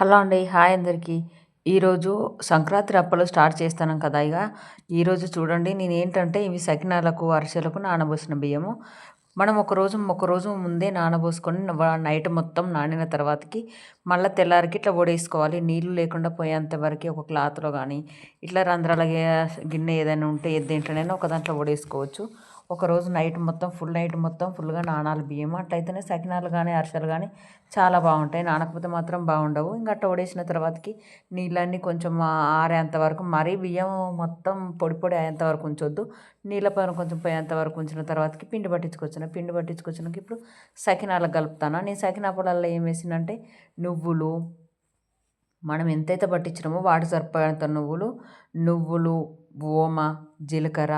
Hello అండి hi అందరికీ. ఈరోజు సంక్రాంతి అప్పలు స్టార్ట్ చేస్తాను కదా ఇక. ఈరోజు చూడండి నేను ఏంటంటే ఇవి సకినాలకు అరిసెలకు నానబోసిన బియ్యము. మనం ఒకరోజు ఒకరోజు ముందే నానబోసుకొని నైట్ మొత్తం నానిన తర్వాతకి మళ్ళీ తెల్లారికి ఇట్లా వడేసుకోవాలి నీళ్ళు లేకుండా పోయేంత వరకు ఒక క్లాత్లో కానీ ఇట్లా రంధ్రాల గిన్నె ఏదైనా ఉంటే దేంట్లోనైనా ఒక దాంట్లో వడేసుకోవచ్చు ఒకరోజు నైట్ మొత్తం ఫుల్ నైట్ మొత్తం ఫుల్గా నానాలి బియ్యం అట్లయితేనే సకినాలు కానీ అరిసెలు కానీ చాలా బాగుంటాయి. నానకపోతే మాత్రం బాగుండవు. ఇంకా అట్ట ఓడేసిన తర్వాతకి నీళ్ళన్నీ కొంచెం ఆరేంత వరకు మరీ బియ్యం మొత్తం పొడి పొడి అయ్యేంత వరకు ఉంచొద్దు. నీళ్ళ పైన కొంచెం పోయేంత వరకు ఉంచిన తర్వాతకి పిండి పట్టించుకోవచ్చు. పట్టించుకొచ్చిన పిండి పట్టించుకొచ్చినాక ఇప్పుడు సకినాలకు కలుపుతాను. నేను సకినా పొలాల్లో ఏం వేసినంటే నువ్వులు మనం ఎంతైతే పట్టించినామో వాటి సరిపోయేంత నువ్వులు నువ్వులు ఓమ జీలకర్ర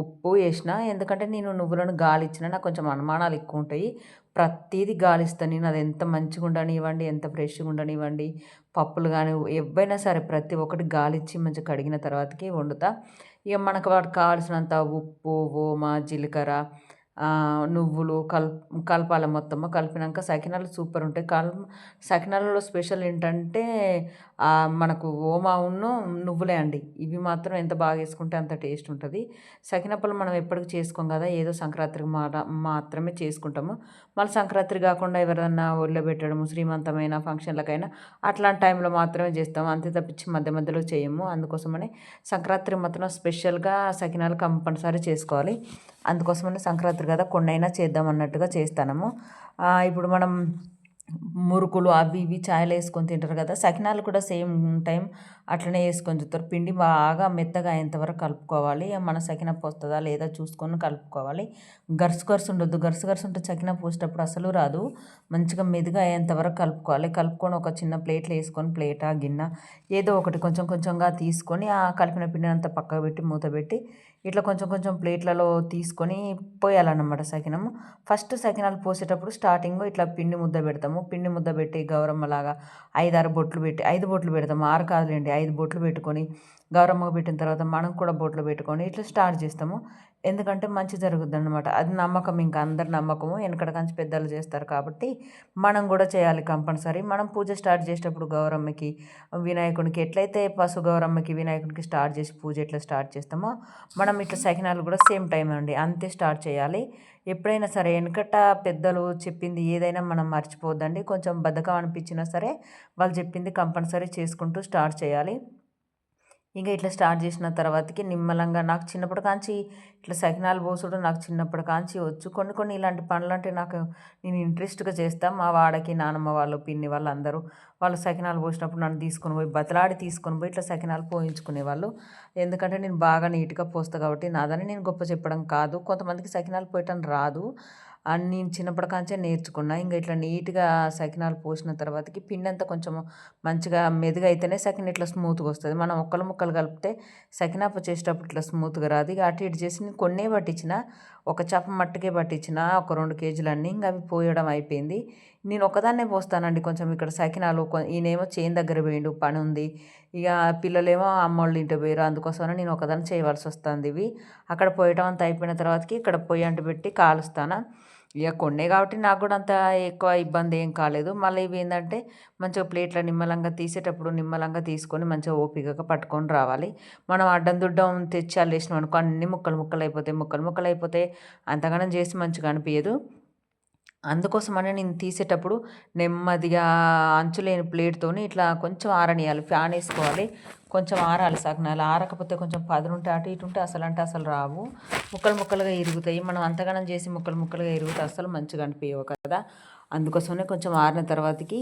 ఉప్పు వేసిన ఎందుకంటే నేను నువ్వులను గాలిచ్చిన నాకు కొంచెం అనుమానాలు ఎక్కువ ఉంటాయి ప్రతిదీ గాలిస్తాను నేను అది ఎంత మంచిగా ఉండనివ్వండి ఎంత ఫ్రెష్గా ఉండనివ్వండి పప్పులు కానీ ఎవైనా సరే ప్రతి ఒక్కటి గాలిచ్చి మంచిగా కడిగిన తర్వాతకి వండుతా. ఇక మనకు వాటికి కావాల్సినంత ఉప్పు ఓమ జీలకర్ర నువ్వులు కల్ కలపాలి మొత్తము. కలిపినాక సకినాలు సూపర్ ఉంటాయి. కల్ సకినాలలో స్పెషల్ ఏంటంటే మనకు ఓమా ఉన్ను నువ్వులే అండి. ఇవి మాత్రం ఎంత బాగా వేసుకుంటే అంత టేస్ట్ ఉంటుంది. సకినప్పలు మనం ఎప్పటికి చేసుకోం కదా ఏదో సంక్రాంతికి మాత్రమే చేసుకుంటాము. మళ్ళీ సంక్రాంతి కాకుండా ఎవరైనా ఒళ్ళో పెట్టడము శ్రీమంతమైన ఫంక్షన్లకైనా అట్లాంటి టైంలో మాత్రమే చేస్తాము. అంతే తప్పించి మధ్య మధ్యలో చేయము. అందుకోసమని సంక్రాంతి మాత్రం స్పెషల్గా సకినాలు కంపల్సరీ చేసుకోవాలి. అందుకోసమని సంక్రాంతి కదా కొన్నైనా చేద్దాం అన్నట్టుగా చేస్తాము ఇప్పుడు మనం మురుకులు అవి ఇవి ఛాయలు వేసుకొని తింటారు కదా. సకినాలు కూడా సేమ్ టైం అట్లనే వేసుకొని చూస్తారు పిండి బాగా మెత్తగా అయ్యేంతవరకు కలుపుకోవాలి. మన సకిన పోస్తుందా లేదా చూసుకొని కలుపుకోవాలి. గరుసు గరుసు ఉండొద్దు. గరుసు గరుసు ఉంటే సకిన పోసేటప్పుడు అసలు రాదు. మంచిగా మెదుగా అయ్యేంతవరకు కలుపుకోవాలి. కలుపుకొని ఒక చిన్న ప్లేట్లో వేసుకొని ప్లేటా గిన్నె ఏదో ఒకటి కొంచెం కొంచెంగా తీసుకొని ఆ కలిపిన పిండిని అంతా పక్కకు పెట్టి మూత పెట్టి ఇట్లా కొంచెం కొంచెం ప్లేట్లలో తీసుకొని పోయాలన్నమాట సకినము. ఫస్ట్ సకినాలు పోసేటప్పుడు స్టార్టింగ్ ఇట్లా పిండి ముద్ద పెడతాము. పిండి ముద్ద పెట్టి గౌరమ్మలాగా ఐదారు బొట్లు పెట్టి ఐదు బొట్లు పెడతాము ఆరు కాదులేండి ఐదు బొట్లు పెట్టుకొని గౌరమ్మకు పెట్టిన తర్వాత మనం కూడా బొట్లు పెట్టుకొని ఇట్లా స్టార్ట్ చేస్తాము. ఎందుకంటే మంచి జరుగుద్ది అనమాట అది నమ్మకం ఇంకా అందరి నమ్మకము. వెనకడ కంచి పెద్దలు చేస్తారు కాబట్టి మనం కూడా చేయాలి కంపల్సరీ. మనం పూజ స్టార్ట్ చేసేటప్పుడు గౌరమ్మకి వినాయకునికి ఎట్లయితే పశు గౌరమ్మకి వినాయకునికి స్టార్ట్ చేసి పూజ ఎట్లా స్టార్ట్ చేస్తామో మనం ఇట్లా సకినాలు కూడా సేమ్ టైం అండి. అంతే స్టార్ట్ చేయాలి. ఎప్పుడైనా సరే వెనకట పెద్దలు చెప్పింది ఏదైనా మనం మర్చిపోద్దండి కొంచెం బద్ధకం అనిపించినా సరే వాళ్ళు చెప్పింది కంపల్సరీ చేసుకుంటూ స్టార్ట్ చేయాలి. ఇంకా ఇట్లా స్టార్ట్ చేసిన తర్వాతకి నిమ్మలంగా నాకు చిన్నప్పటి కాంచి ఇట్లా సకినాలు పోసుడు నాకు చిన్నప్పటి కాంచి వచ్చు. కొన్ని కొన్ని ఇలాంటి పనులు అంటే నాకు నేను ఇంట్రెస్ట్గా చేస్తాను మా వాడకి నానమ్మ వాళ్ళు పిన్ని వాళ్ళు అందరూ వాళ్ళు సకినాలు పోసినప్పుడు నన్ను తీసుకొని పోయి బతలాడి తీసుకొని పోయి ఇట్లా సకినాలు పోయించుకునేవాళ్ళు ఎందుకంటే నేను బాగా నీట్గా పోస్తాను కాబట్టి నాదని నేను గొప్ప చెప్పడం కాదు. కొంతమందికి సకినాలు పోయటం రాదు. అని నేను చిన్నప్పటి కాంచే నేర్చుకున్నా. ఇంకా ఇట్లా నీట్గా సకినాలు పోసిన తర్వాతకి పిండి అంతా కొంచెం మంచిగా మెదుగు అయితేనే సకిన ఇట్లా స్మూత్గా వస్తుంది. మనం ఒక్కలు ముక్కలు కలిపితే సకినాపు చేసేటప్పుడు ఇట్లా స్మూత్గా రాదు. ఇక అటు ఇటు చేసి నేను కొన్నే పట్టించిన ఒక చప మట్టుకే పట్టించిన ఒక రెండు కేజీలన్నీ ఇంకా అవి పోయడం అయిపోయింది. నేను ఒకదాన్నే పోస్తానండి కొంచెం ఇక్కడ సకినాలు. ఈయనేమో చేను దగ్గర పోయిండు పని ఉంది ఇక పిల్లలేమో అమ్మోళ్ళు ఇంటి పోయారు అందుకోసమని నేను ఒకదాన్ని చేయవలసి వస్తుంది ఇవి. అక్కడ పోయటం అంతా అయిపోయిన తర్వాతకి ఇక్కడ పొయ్యి అంటు పెట్టి కాలుస్తాను. ఇక కొన్నే కాబట్టి నాకు కూడా అంత ఎక్కువ ఇబ్బంది ఏం కాలేదు. మళ్ళీ ఇవి ఏంటంటే మంచిగా ప్లేట్లో నిమ్మలంగా తీసేటప్పుడు నిమ్మలంగా తీసుకొని మంచిగా ఓపికగా పట్టుకొని రావాలి. మనం అడ్డం దుడ్డం తెచ్చి అల్లేసినాం అనుకో అన్ని ముక్కలు ముక్కలు అయిపోతాయి. ముక్కలు ముక్కలు అయిపోతే అంతగానం చేసి మంచిగా అనిపించదు అందుకోసమని నేను తీసేటప్పుడు నెమ్మదిగా అంచులేని ప్లేట్తోని ఇట్లా కొంచెం ఆరనియాలి ఫ్యాన్ వేసుకోవాలి కొంచెం ఆరాలి సగనాలు ఆరకపోతే కొంచెం పదునుంటే అటు ఇటు ఉంటే అసలు అంటే అసలు రావు. ముక్కలు ముక్కలుగా ఇరుగుతాయి. మనం అంతగానం చేసి ముక్కలు ముక్కలుగా ఇరుగుతాయి అసలు మంచిగా అనిపించవు కదా. అందుకోసమే కొంచెం ఆరిన తర్వాతకి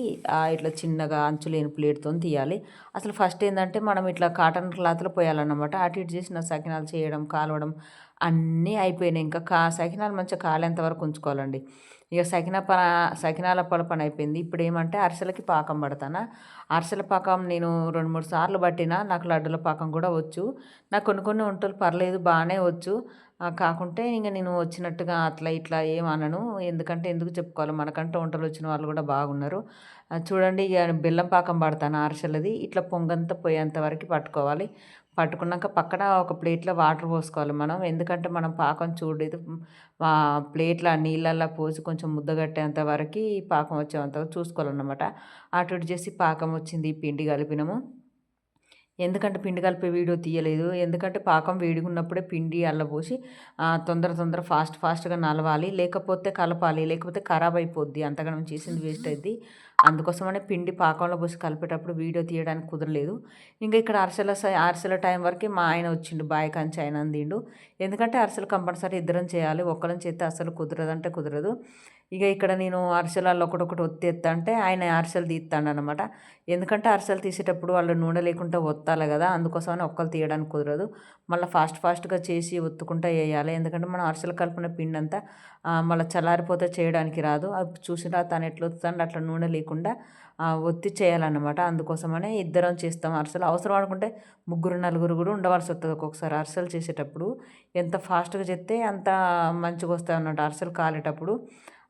ఇట్లా చిన్నగా అంచు లేని ప్లేట్తో తీయాలి. అసలు ఫస్ట్ ఏంటంటే మనం ఇట్లా కాటన్ క్లాత్లో పోయాలన్నమాట. అటు ఇటు చేసిన సకినాలు చేయడం కాలవడం అన్నీ అయిపోయినాయి. ఇంకా కా సకినాలు మంచిగా కాలేంత వరకు ఉంచుకోవాలండి. ఇక సకిన ప సకినాల పొల పని అయిపోయింది. ఇప్పుడు ఏమంటే అరిసెలకి పాకం పడతానా? అరిసెల పాకం నేను రెండు మూడు సార్లు పట్టినా నాకు లడ్డుల పాకం కూడా వచ్చు. నాకు కొన్ని కొన్ని వంటలు పర్లేదు బాగానే వచ్చు. కాకుంటే ఇంక నేను వచ్చినట్టుగా అట్లా ఇట్లా ఏమనను ఎందుకంటే ఎందుకు చెప్పుకోవాలి? మనకంటే వంటలు వచ్చిన వాళ్ళు కూడా బాగున్నారు. చూడండి ఇక బెల్లం పాకం పడతాను అరిసెలది. ఇట్లా పొంగంత పోయేంత వరకు పట్టుకోవాలి. పట్టుకున్నాక పక్కన ఒక ప్లేట్లో వాటర్ పోసుకోవాలి మనం. ఎందుకంటే మనం పాకం చూడలేదు. ప్లేట్లో నీళ్ళల్లో పోసి కొంచెం ముద్దగట్టేంత వరకు పాకం వచ్చేంత చూసుకోవాలన్నమాట. అటు ఇటు చేసి పాకం వచ్చింది పిండి కలిపినాము. ఎందుకంటే పిండి కలిపే వీడియో తీయలేదు. ఎందుకంటే పాకం వేడిగున్నప్పుడే పిండి అల్లబోసి తొందర తొందర ఫాస్ట్ ఫాస్ట్గా నలవాలి. లేకపోతే కలపాలి. లేకపోతే ఖరాబ్ అయిపోద్ది. అంతగానం చేసింది వేస్ట్ అయింది అందుకోసమనే పిండి పాకంలో పోసి కలిపేటప్పుడు వీడియో తీయడానికి కుదరలేదు. ఇంకా ఇక్కడ అరసల అరసల టైం వరకు మా ఆయన వచ్చిండు. బాయ్ కంచి ఆయన అందిండు. ఎందుకంటే అరసలు కంపల్సరీ ఇద్దరం చేయాలి. ఒక్కరం చేస్తే అసలు కుదరదంటే కుదరదు. ఇక ఇక్కడ నేను అరిసెలలో ఒకటొకటి ఒత్తేస్తా అంటే ఆయన అరిసెలు తీస్తాడు అనమాట ఎందుకంటే అరిసెలు తీసేటప్పుడు వాళ్ళు నూనె లేకుండా ఒత్తాలి కదా అందుకోసమని ఒక్కరు తీయడానికి కుదరదు. మళ్ళీ ఫాస్ట్ ఫాస్ట్గా చేసి ఒత్తుకుంటా వేయాలి. ఎందుకంటే మనం అరిసెలు కలిపిన పిండి అంతా మళ్ళీ చల్లారిపోతే చేయడానికి రాదు. అది చూసినా తను ఎట్లా వస్తుందంటే అట్లా నూనె లేకుండా ఒత్తి చేయాలన్నమాట. అందుకోసమనే ఇద్దరం చేస్తాం అరిసెలు. అవసరం అనుకుంటే ముగ్గురు నలుగురు కూడా ఉండవలసి వస్తుంది ఒక్కొక్కసారి అరిసెలు చేసేటప్పుడు. ఎంత ఫాస్ట్గా చేస్తే అంత మంచిగా వస్తాయి అన్నమాట అరిసెలు కాలేటప్పుడు.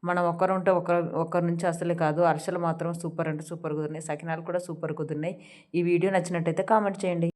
మనం ఒక్కరు ఉంటే ఒకరు ఒకరి నుంచి అసలే కాదు అరిసెలు మాత్రం సూపర్ అంటే సూపర్ కుదిరినాయి సకినాలు కూడా సూపర్ కుదిరినాయి. ఈ వీడియో నచ్చినట్టయితే కామెంట్ చేయండి.